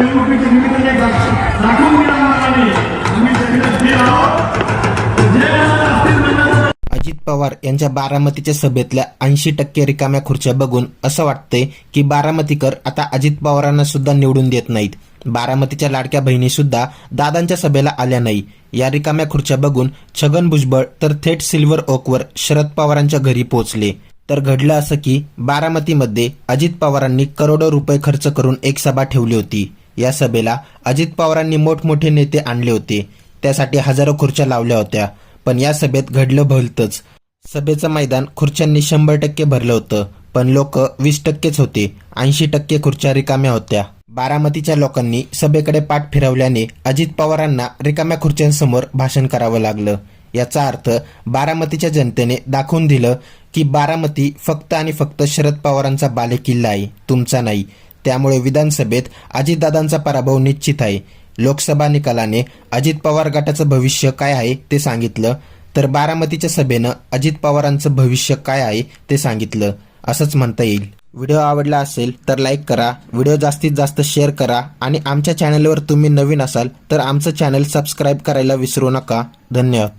निमित्ताने दाखवून दिला आम्ही आहोत अजित पवार यांच्या बारामतीच्या सभेतल्या ऐंशी टक्के रिकाम्या खुर्च्या बघून असं वाटतंय की बारामतीकर आता अजित पवारांना सुद्धा निवडून देत नाहीत. बारामतीच्या लाडक्या बहिणी सुद्धा दादांच्या सभेला आल्या नाही. या रिकाम्या खुर्च्या बघून छगन भुजबळ तर थेट सिल्वर ओकवर शरद पवारांच्या घरी पोहोचले. तर घडलं असं की बारामतीमध्ये अजित पवारांनी करोडो रुपये खर्च करून एक सभा ठेवली होती. या सभेला अजित पवारांनी मोठमोठे नेते आणले होते. त्यासाठी हजारो खुर्च्या लावल्या होत्या. पण या सभेत घडलं भलतंच. सभेचं मैदान खुर्च्यांनी शंभर टक्के भरलं होतं. पण लोक वीस टक्केच होते. ऐंशी टक्के खुर्च्या रिकाम्या होत्या. बारामतीच्या लोकांनी सभेकडे पाठ फिरवल्याने अजित पवारांना रिकाम्या खुर्च्यांसमोर भाषण करावं लागलं. याचा अर्थ बारामतीच्या जनतेने दाखवून दिलं की बारामती फक्त आणि फक्त शरद पवारांचा बालेकिल्ला आहे. तुमचा नाही. त्यामुळे विधानसभेत अजितदादांचा पराभव निश्चित आहे. लोकसभा निकालाने अजित पवार गटाचं भविष्य काय आहे ते सांगितलं. तर बारामतीच्या सभेनं अजित पवारांचं भविष्य काय आहे ते सांगितलं. असंच म्हणता येईल. व्हिडिओ आवडला असेल तर लाईक करा व्हिडिओ जास्तीत जास्त शेअर करा आणि आमच्या चॅनलवर तुम्ही नवीन असाल तर आमचं चॅनल सबस्क्राईब करायला विसरू नका. धन्यवाद.